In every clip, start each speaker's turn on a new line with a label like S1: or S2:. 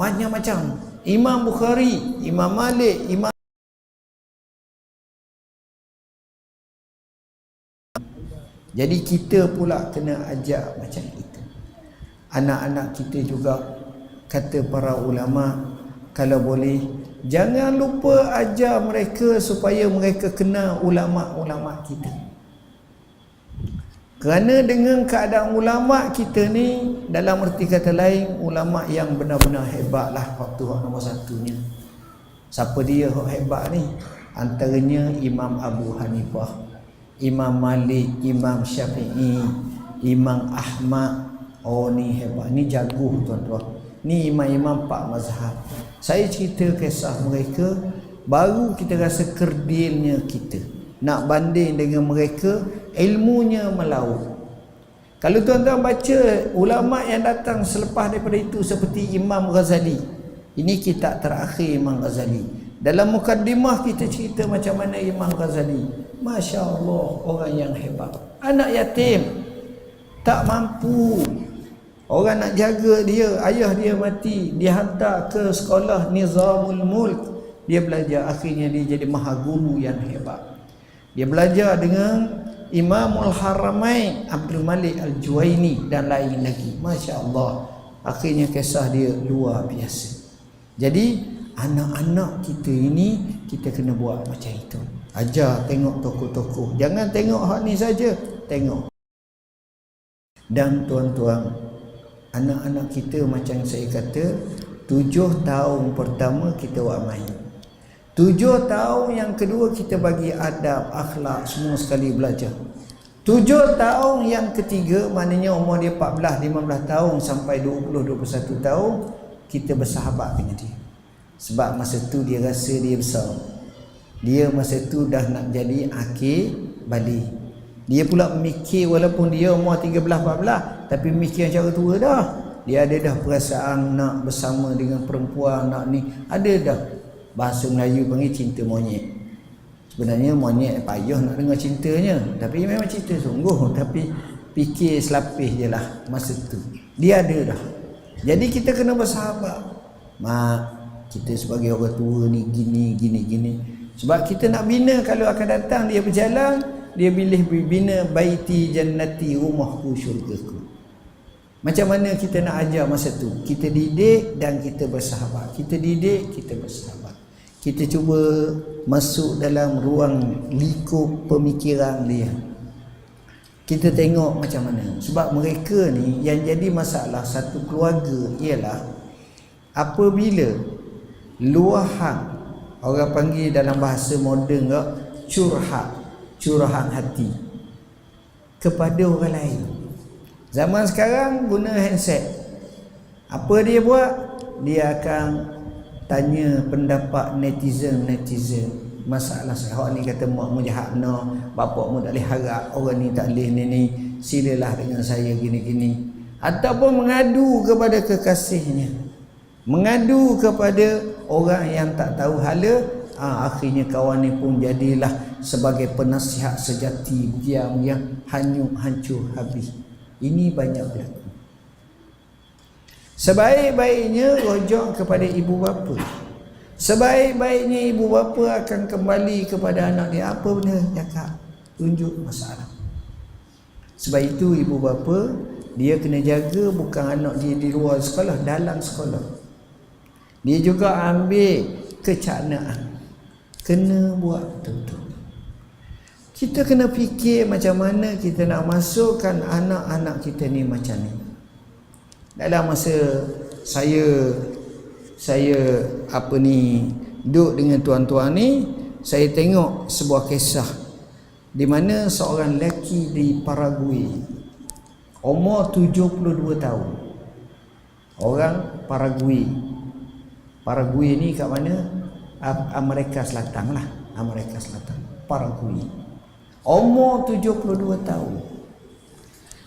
S1: macam-macam Imam Bukhari Imam Malik Imam jadi kita pula kena ajak macam itu. Anak-anak kita juga kata para ulama kalau boleh jangan lupa ajar mereka supaya mereka kenal ulama-ulama kita kerana dengan keadaan ulama kita ni dalam erti kata lain ulama yang benar-benar hebat lah waktu nombor satunya siapa dia hebat ni antaranya Imam Abu Hanifah Imam Malik, Imam Syafi'i, Imam Ahmad. Oh ni hebat. Ni jago tuan-tuan. Ni imam-imam pak mazhab. Saya cerita kisah mereka baru kita rasa kerdilnya kita. Nak banding dengan mereka ilmunya melaut. Kalau tuan-tuan baca ulama yang datang selepas daripada itu seperti Imam Ghazali. Ini kitab terakhir Imam Ghazali. Dalam mukaddimah kita cerita macam mana Imam Ghazali. Masya Allah orang yang hebat. Anak yatim tak mampu. Orang nak jaga dia, ayah dia mati, dia hantar ke sekolah Nizamul Mulk. Dia belajar akhirnya dia jadi maha guru yang hebat. Dia belajar dengan Imamul Haramain Abdul Malik Al-Juwaini dan lain lagi. Masya Allah. Akhirnya kisah dia luar biasa. Jadi anak-anak kita ini kita kena buat macam itu. Ajar tengok tokoh-tokoh. Jangan tengok hak ni saja. Tengok. Dan tuan-tuan, anak-anak kita macam saya kata, tujuh tahun pertama kita buat main. Tujuh tahun yang kedua kita bagi adab, akhlak, semua sekali belajar. Tujuh tahun yang ketiga, maknanya umur dia 14, 15 tahun sampai 20, 21 tahun, kita bersahabat dengan dia. Sebab masa tu dia rasa dia besar. Dia masa tu dah nak jadi akhir balik. Dia pula mikir walaupun dia umur 13 14 tapi mikir cara tua dah. Dia ada dah perasaan nak bersama dengan perempuan nak ni. Ada dah. Bahasa Melayu panggil cinta monyet. Sebenarnya monyet payah nak dengar cintanya. Tapi memang cinta sungguh. Tapi fikir selapis je lah masa tu. Dia ada dah. Jadi kita kena bersahabat. Mak, kita sebagai orang tua ni gini, gini, gini. Sebab kita nak bina kalau akan datang dia berjalan, dia pilih bina baiti jannati rumahku syurgaku. Macam mana kita nak ajar masa tu? Kita didik dan kita bersahabat. Kita didik, kita bersahabat. Kita cuba masuk dalam ruang likup pemikiran dia. Kita tengok macam mana. Sebab mereka ni yang jadi masalah satu keluarga ialah apabila luahan orang panggil dalam bahasa moden ke curhat curahan hati kepada orang lain zaman sekarang guna handset apa dia buat dia akan tanya pendapat netizen netizen. Masalah saya ni kata mak mu jahat no. Bapak mu tak boleh harap orang ni tak boleh ni ni. Silalah dengan saya gini gini ataupun mengadu kepada kekasihnya. Mengadu kepada orang yang tak tahu hala ha, akhirnya kawan ni pun jadilah sebagai penasihat sejati. Diam yang hanyut hancur habis. Ini banyak berlaku sebaik-baiknya rojok kepada ibu bapa sebaik-baiknya ibu bapa akan kembali kepada anak dia apa benda cakap tunjuk masalah sebab itu ibu bapa dia kena jaga bukan anak dia di luar sekolah dalam sekolah dia juga ambil kecanaan. Kena buat betul-betul. Kita kena fikir macam mana kita nak masukkan anak-anak kita ni macam ni. Dalam masa saya saya apa ni duduk dengan tuan-tuan ni, saya tengok sebuah kisah di mana seorang lelaki di Paraguay umur 72 tahun. Orang Paraguay Paraguay ni kat mana? Amerika Selatan lah. Amerika Selatan. Paraguay. Umur 72 tahun.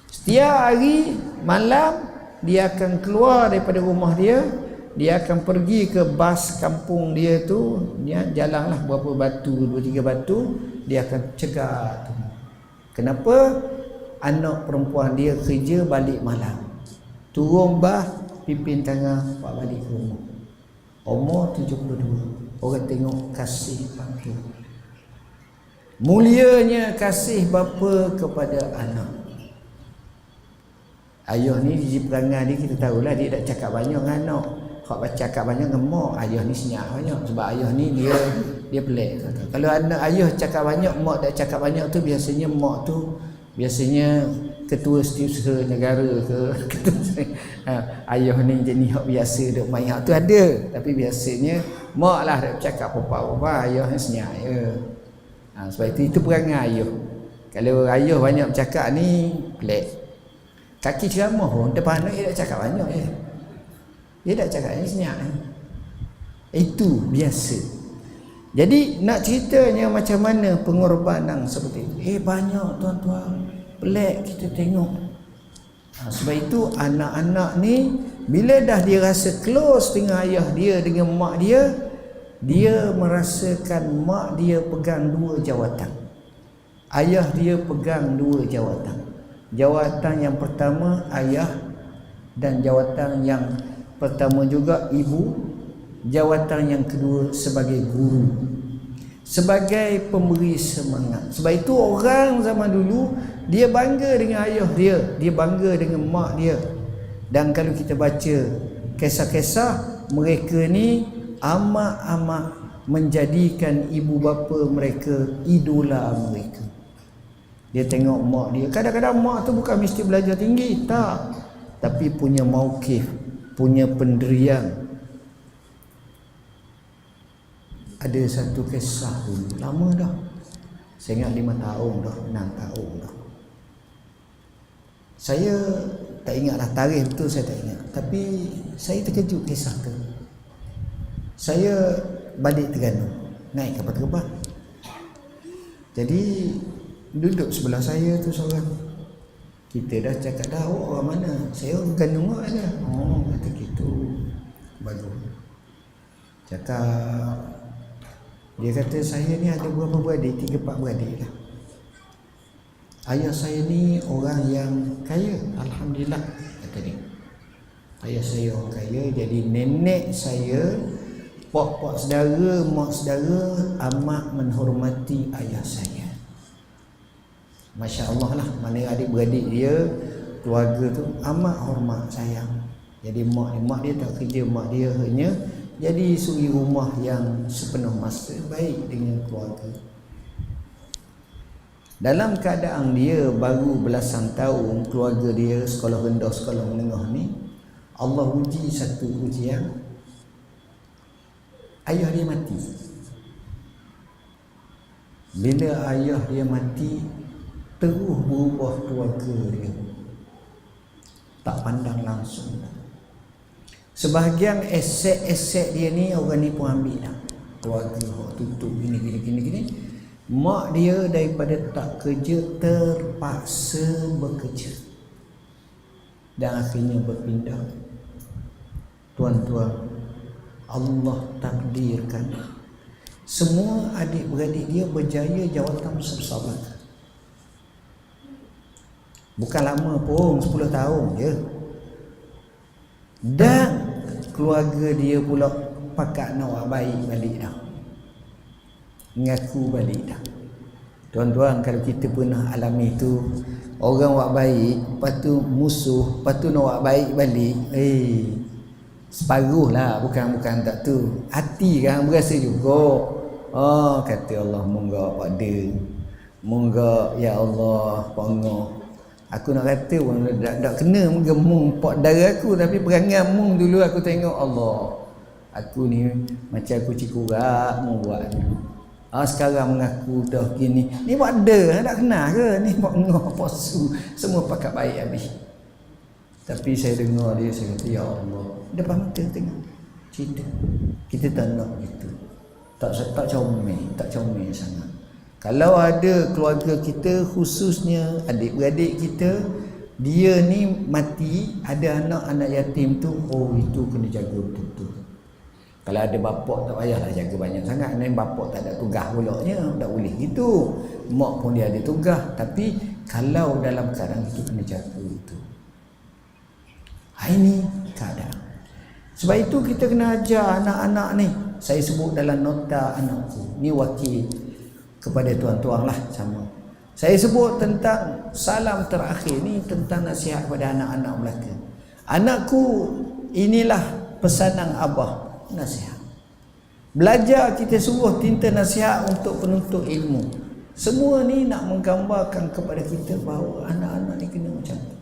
S1: Setiap hari malam dia akan keluar daripada rumah dia, dia akan pergi ke bas kampung dia tu, dia jalanlah berapa batu, dua tiga batu, dia akan cegat tu. Kenapa? Anak perempuan dia kerja balik malam. Turun bah pimpin tangan pak balik ke rumah umur 72 orang tengok kasih bapa mulianya kasih bapa kepada anak ayah ni di perangai ni kita tahulah dia tak cakap banyak dengan anak. Kalau baca cakap banyak dengan mak ayah ni senyap banyak. Sebab ayah ni dia dia pelik. Kalau anak ayah cakap banyak mak tak cakap banyak tu biasanya mak tu biasanya ketua setiausaha negara ke? Ha, ayah ni jenis hak biasa duk main hak tu ada. Tapi biasanya mak lah dak cakap apa-apa ayah ni senyap ya. ha, sebab itu itu perangai ayah kalau ayah banyak bercakap ni pelik kaki ceramah pun depan anak dia dak cakap banyak ya. Dia tak cakap ni senyap ni. Itu biasa. Jadi nak ceritanya macam mana pengorbanan seperti itu. Eh banyak tuan-tuan. Pelik kita tengok. Ha, sebab itu anak-anak ni bila dah dia rasa close dengan ayah dia dengan mak dia, dia merasakan mak dia pegang dua jawatan. Ayah dia pegang dua jawatan. Jawatan yang pertama ayah dan jawatan yang Pertama juga ibu. Jawatan yang kedua sebagai guru. Sebagai pemberi semangat. Sebab itu orang zaman dulu Dia bangga dengan ayah dia. Dia bangga dengan mak dia. Dan kalau kita baca Kisah-kisah Mereka ni Amat-amat Menjadikan ibu bapa mereka Idola mereka Dia tengok mak dia. Kadang-kadang mak tu bukan mesti belajar tinggi Tak. Tapi punya maukif punya pendirian. Ada satu kisah dulu lama dah. Saya ingat lima tahun dah enam tahun dah. Saya tak ingat lah tarikh betul saya tak ingat. Tapi saya terkejut kisah tu. Saya balik Terengganu naik kapal terbang. Jadi duduk sebelah saya tu seorang. Kita dah cakap dah awak orang mana? Saya orang kandung awak ada oh kata gitu. Bagus cakap. Dia kata saya ni ada berapa beradik? Tiga empat beradik lah. Ayah saya ni orang yang kaya. Alhamdulillah kata dia. Ayah saya orang kaya jadi nenek saya pok-pok saudara mak saudara amat menghormati ayah saya Masya Allah lah Mana adik-beradik dia Keluarga tu amat hormat sayang. Jadi mak, mak dia tak kerja Mak dia hanya Jadi suri rumah yang sepenuh masa Baik dengan keluarga. Dalam keadaan dia Baru belasan tahun Keluarga dia sekolah rendah Sekolah menengah ni Allah uji satu ujian. Ayah dia mati. Bila ayah dia mati terus berubah keluarga dia. Tak pandang langsung. Sebahagian aset-aset dia ni orang ni pun ambil lah. Keluarga orang tutup gini gini gini gini. Mak dia daripada tak kerja terpaksa bekerja. Dan akhirnya berpindah. Tuan-tuan Allah takdirkan. Semua adik-beradik dia berjaya jawatan bersama Bukan lama pun 10 tahun je. Dan Keluarga dia pula Pakat nak baik balik dah. Ngaku balik dah. Tuan-tuan kalau kita pernah alami tu Orang buat baik Lepas tu musuh Lepas tu nak buat baik balik Eh Separuh lah. Bukan bukan tak tu. Hati kan berasa juga. Oh kata Allah Moga pada Moga Ya Allah Pengok Aku nak kata pun tak, tak kena gemung pot darah aku tapi perangai mung dulu aku tengok Allah. Aku ni macam aku cikurak mau buat. Ah sekarang mengaku dah gini. Ni buat ada tak kenal ke? Ni buat ngoh posu. Semua pakat baik habis. Tapi saya dengar dia saya kata ya Allah. Depan mata tengok cerita. Kita tak nak gitu. Tak tak comel, tak comel sangat. Kalau ada keluarga kita khususnya adik-beradik kita dia ni mati ada anak-anak yatim tu oh itu kena jaga betul-betul. Kalau ada bapak tak payahlah jaga banyak sangat ni bapak tak ada tugas pula nya tak boleh gitu. Mak pun dia ada tugas tapi kalau dalam keadaan itu kena jaga itu. Ini keadaan sebab itu kita kena ajar anak-anak ni saya sebut dalam nota anakku ni wakil kepada tuan-tuan lah sama saya sebut tentang salam terakhir ni tentang nasihat kepada anak-anak Melaka anakku inilah pesanan abah nasihat belajar kita suruh tinta nasihat untuk penuntut ilmu semua ni nak menggambarkan kepada kita bahawa anak-anak ni kena macam tu.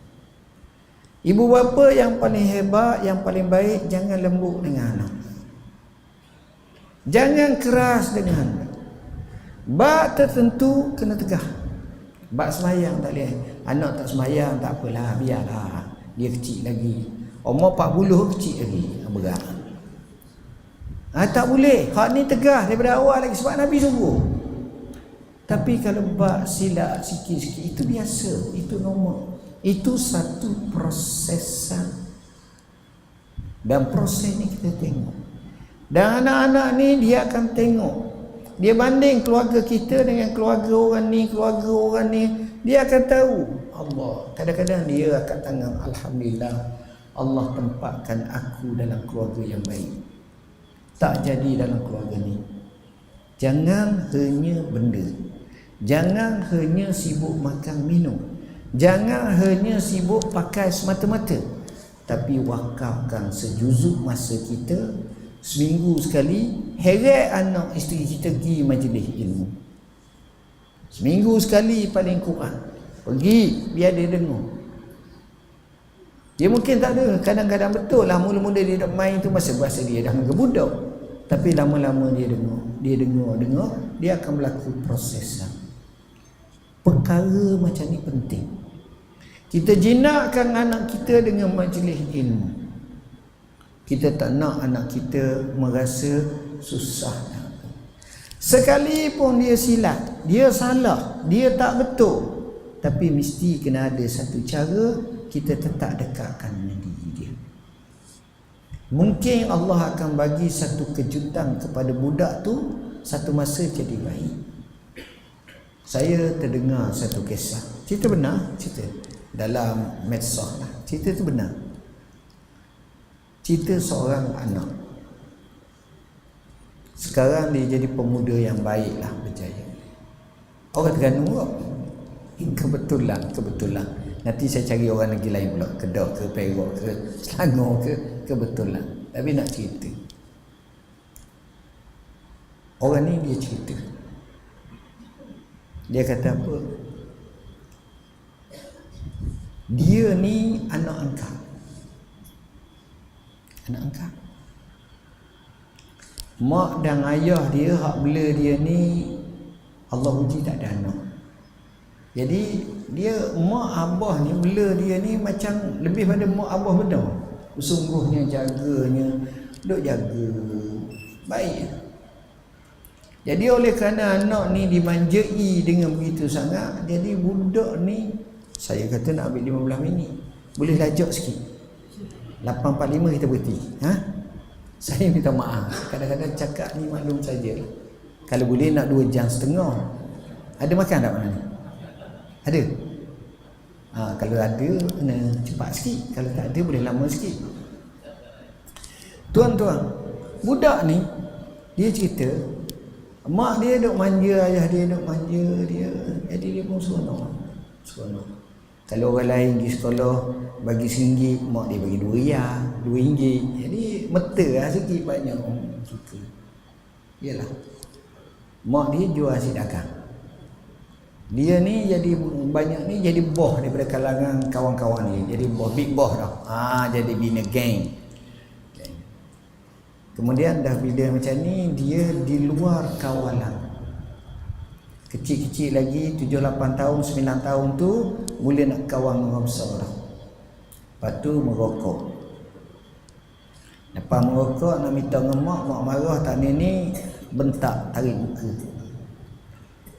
S1: Ibu bapa yang paling hebat, yang paling baik jangan lembut dengan anak. Jangan keras dengan anak. Bak tertentu kena tegah. Bak semayang tak boleh. Anak tak semayang tak apalah, biarlah. Dia kecil lagi. Umur 40 kecil lagi. Berat. Ha, tak boleh. Hak ni tegah daripada awal lagi sebab Nabi suruh. Tapi kalau buat silap sikit-sikit itu biasa, itu normal. Itu satu prosesan. Dan proses ni kita tengok. Dan anak-anak ni dia akan tengok. Dia banding keluarga kita dengan keluarga orang ni, keluarga orang ni, dia akan tahu Allah. Kadang-kadang dia akan tangan alhamdulillah Allah tempatkan aku dalam keluarga yang baik. Tak jadi dalam keluarga ni. Jangan hanya benda. Jangan hanya sibuk makan minum. Jangan hanya sibuk pakai semata-mata. Tapi wakafkan sejuzuk masa kita seminggu sekali heret anak isteri kita pergi majlis ilmu. Seminggu sekali paling kurang. Pergi biar dia dengar. Dia mungkin tak ada. Kadang-kadang betul lah mula-mula dia nak main tu masa bahasa dia dah mengebudak. Tapi lama-lama dia dengar. Dia dengar, dengar. Dia akan berlaku proses perkara macam ni penting kita jinakkan anak kita dengan majlis ilmu kita tak nak anak kita merasa susah sekalipun dia silat dia salah dia tak betul. Tapi mesti kena ada satu cara kita tetap dekatkan dengan diri dia. Mungkin Allah akan bagi satu kejutan kepada budak tu satu masa jadi baik. Saya terdengar satu kisah. Cerita benar? Cerita. Dalam medsos lah. Cerita tu benar cerita seorang anak. Sekarang dia jadi pemuda yang baik lah berjaya. Orang Terengganu kebetulan kebetulan. Nanti saya cari orang lagi lain pula. Kedok ke perok ke selangor ke kebetulan. Tapi nak cerita. Orang ni dia cerita. Dia kata apa? Dia ni anak angkat. Anak angkat. Mak dan ayah dia hak bela dia ni Allah uji tak ada anak. Jadi dia mak abah ni bela dia ni macam lebih pada mak abah benar. Sungguhnya jaganya, duk jaga. Baik. Jadi oleh kerana anak ni dimanjai dengan begitu sangat, jadi budak ni saya kata nak ambil 15 minit. Boleh lajak sikit. 8.45 kita berhenti. Ha? Saya minta maaf. Kadang-kadang cakap ni maklum saja. Kalau boleh nak 2 jam setengah. Ada makan tak mana ni? Ada? Ha, kalau ada, kena cepat sikit. Kalau tak ada, boleh lama sikit. Tuan-tuan, budak ni, dia cerita, Mak dia duk manja, ayah dia duk manja dia. Jadi dia pun seronok. Seronok. Kalau orang lain pergi sekolah bagi RM1, mak dia bagi RM2, RM2. Jadi meta lah sikit banyak orang suka. Yalah. Mak dia jual asyik dagang. Dia ni jadi banyak ni jadi boh daripada kalangan kawan-kawan ni. Jadi boh, big boh dah. Ah, jadi bina geng. Kemudian dah bila macam ni dia di luar kawalan. Kecil-kecil lagi 7 8 tahun 9 tahun tu mula nak kawan orang besar. Lepas tu merokok. Lepas merokok nak minta dengan mak, mak marah tak ni ni bentak tarik muka.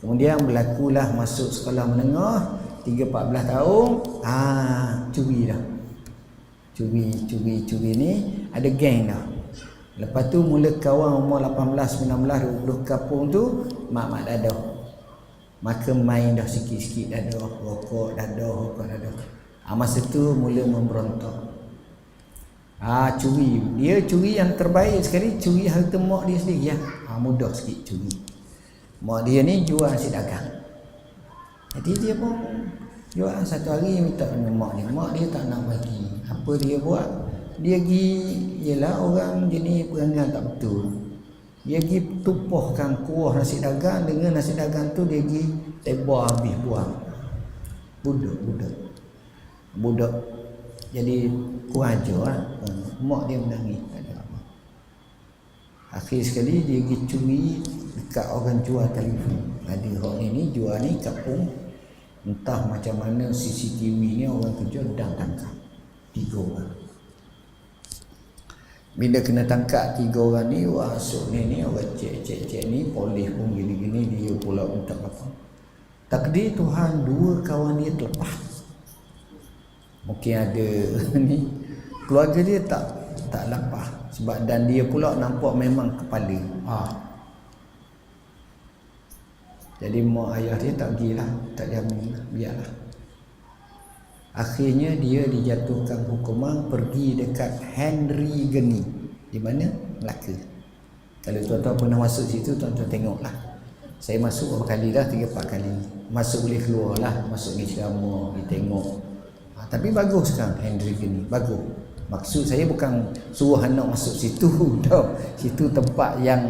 S1: Kemudian berlakulah masuk sekolah menengah 3 14 tahun, ah curi dah. Curi, curi, curi ni ada geng dah. Lepas tu mula kawan umur 18, 19, 20 kapung tu mak-mak dadah. Maka main dah sikit-sikit dadah, rokok dadah, rokok dadah. Ha, masa tu mula memberontak. Ha, curi. Dia curi yang terbaik sekali, curi harta mak dia sendiri ya. Ha, mudah sikit curi. Mak dia ni jual nasi dagang. Jadi dia pun jual satu hari minta dengan mak dia. Mak dia tak nak bagi. Apa dia buat? Dia pergi, ialah orang jenis perangai tak betul. Dia pergi tupuhkan kuah nasi dagang. Dengan nasi dagang tu dia pergi tebah habis buang. Budak, budak. Jadi kurang ajar lah. mak dia menangis. Akhir sekali dia pergi curi dekat orang jual telefon. Ada orang ini jual ni kapung entah macam mana CCTV ni orang kerja dah tangkap tiga orang bila kena tangkap tiga orang ni wah so ni ni orang cek cek cek ni polis pun gini gini dia pula minta apa. Takdir Tuhan dua kawan dia terlepas. Mungkin ada ni keluarga dia tak tak lapar sebab dan dia pula nampak memang kepala. Ha. jadi mak ayah dia tak pergilah tak jamin lah biarlah akhirnya dia dijatuhkan hukuman pergi dekat Henry Geni. Di mana? Melaka. Kalau tuan-tuan pernah masuk situ tuan-tuan tengoklah. Saya masuk beberapa kali dah? Tiga empat kali. Masuk boleh keluar lah masuk ni ceramah ni tengok. Tapi bagus kan Hendrik ini bagus. Maksud saya bukan suruh anak masuk situ tau. Situ tempat yang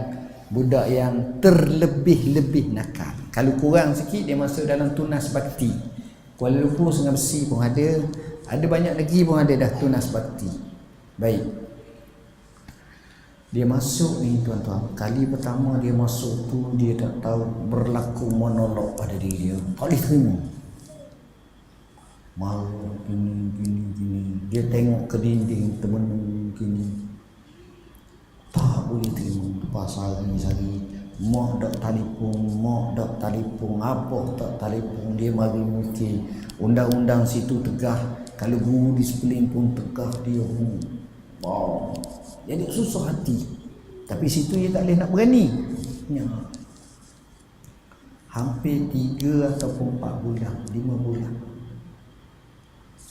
S1: budak yang terlebih-lebih nakal. Kalau kurang sikit dia masuk dalam tunas bakti Kuala Lumpur Sungai Besi pun ada. Ada banyak lagi pun ada dah tunas bakti baik. Dia masuk ni tuan-tuan. Kali pertama dia masuk tu dia tak tahu berlaku monolog pada diri dia. Boleh terima. Malu gini gini gini. Dia tengok ke dinding temen gini. Tak boleh terima. Lepas hari hari mak dak telefon mak dak telefon apa tak telefon dia mari mikir undang-undang situ tegah kalau guru disiplin pun tegah dia wow. jadi susah hati. Tapi situ dia tak boleh nak berani. Ya. hampir tiga ataupun empat bulan lima bulan.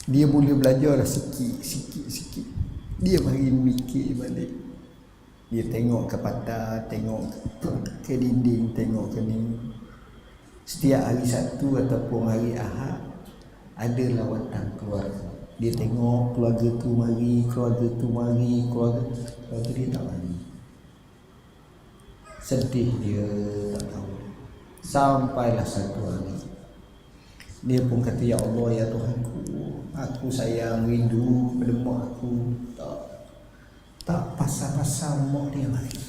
S1: Dia boleh belajar lah sikit sikit sikit. Dia mari mikir balik dia tengok ke patah tengok ke dinding tengok ke ni. Setiap hari satu ataupun hari ahad ada lawatan keluarga. Dia tengok keluarga tu mari keluarga tu mari keluarga keluarga dia tak mari. Sedih dia tak tahu. Sampailah satu hari. Dia pun kata ya Allah ya Tuhanku aku sayang rindu pada mak aku. Tak pasal-pasal mak dia mari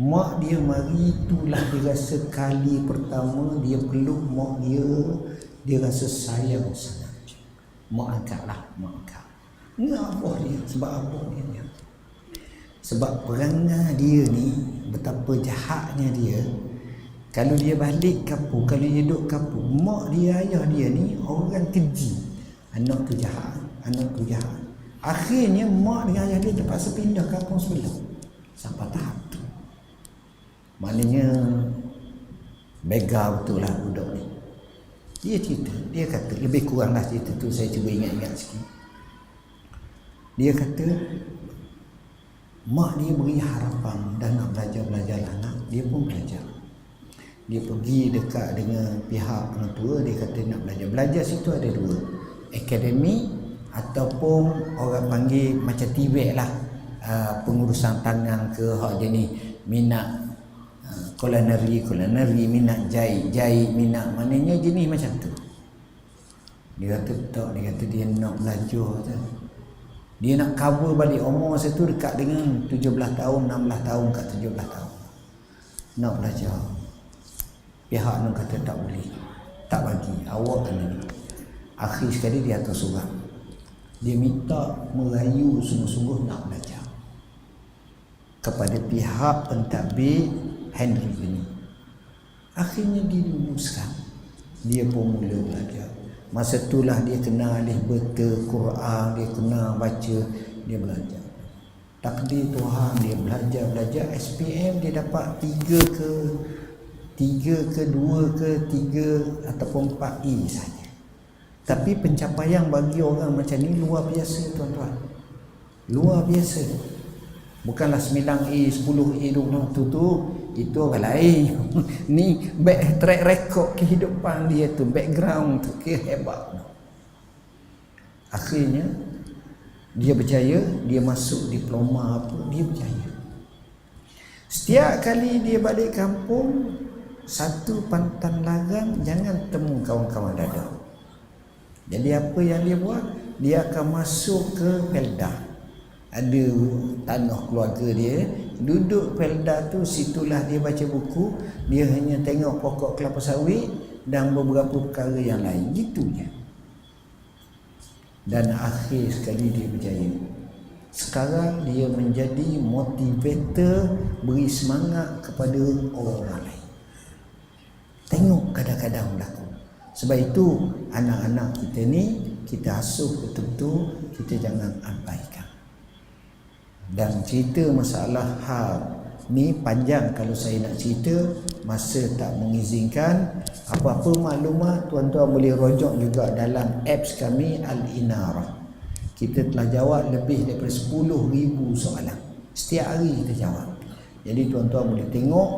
S1: mak dia mari itulah dia rasa kali pertama dia peluk mak dia dia rasa sayang sangat mak angkat lah mak angkat apa dia sebab apa dia ni sebab perangai dia ni betapa jahatnya dia kalau dia balik kampung, kalau dia duduk kampung, mak dia, ayah dia ni orang keji. Anak tu jahat, anak tu jahat. Akhirnya mak dengan ayah dia terpaksa pindah kampung sebelah. Sampai tahap tu. Maknanya bega betul lah budak ni. Dia cerita, dia kata, lebih kurang lah cerita tu saya cuba ingat-ingat sikit. Dia kata, mak dia beri harapan dan nak belajar-belajar anak, dia pun belajar dia pergi dekat dengan pihak penentua dia kata nak belajar belajar situ ada dua akademi ataupun orang panggil macam tibet lah. Uh, pengurusan tangan ke hak jenis minat uh, culinary culinary minat jahit jahit minat maknanya jenis macam tu. Dia kata tak dia kata dia nak belajar tu. dia nak cover balik umur saya tu dekat dengan 17 tahun 16 tahun kat 17 tahun. Nak belajar. Pihak nak kata tak boleh tak bagi. Awak kena ni. Akhir sekali dia atas surat dia minta merayu sungguh-sungguh nak belajar. Kepada pihak pentadbir Henry ini akhirnya diluluskan dia pun mula belajar. Masa itulah dia kenal alih betul Quran dia kenal baca dia belajar. Takdir Tuhan dia belajar belajar. SPM dia dapat tiga ke tiga ke dua ke tiga ataupun empat E saja tapi pencapaian bagi orang macam ni luar biasa tuan-tuan. Luar biasa. Bukanlah 9A 10A 20 tu tu. Itu orang lain. Ni back track record kehidupan dia tu background tu ke hebat akhirnya dia berjaya dia masuk diploma apa dia berjaya. Setiap kali dia balik kampung satu pantan larang jangan temu kawan-kawan dada jadi apa yang dia buat? Dia akan masuk ke Pelda ada tanah keluarga dia. Duduk Pelda tu situlah dia baca buku. Dia hanya tengok pokok kelapa sawit dan beberapa perkara yang lain. Gitu je dan akhir sekali dia berjaya. Sekarang dia menjadi motivator beri semangat kepada orang lain. Tengok kadang-kadang berlaku sebab itu anak-anak kita ni kita asuh betul-betul kita jangan abaikan. Dan cerita masalah hal ni panjang. Kalau saya nak cerita masa tak mengizinkan apa-apa maklumat tuan-tuan boleh rojok juga dalam apps kami Al-Inarah kita telah jawab lebih daripada 10,000 soalan. Setiap hari kita jawab. Jadi tuan-tuan boleh tengok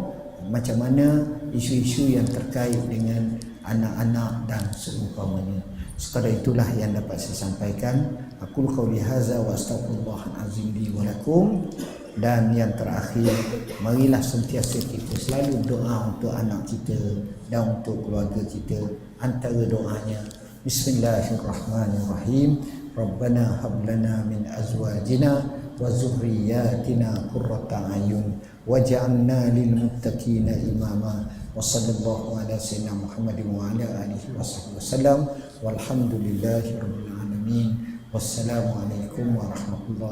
S1: macam mana isu-isu yang terkait dengan anak-anak dan seumpamanya. Sekadar itulah yang dapat saya sampaikan. Aku qauli hadza wa astaghfirullah azim li wa lakum. Dan yang terakhir marilah sentiasa kita selalu doa untuk anak kita dan untuk keluarga kita. Antara doanya bismillahirrahmanirrahim. Rabbana hab lana min azwajina wa zurriyyatina qurrata ayun. Waj'alna lil muttaqina imama وصلى الله على سيدنا محمد وعلى آله وصحبه وسلم والحمد لله رب العالمين والسلام عليكم ورحمة الله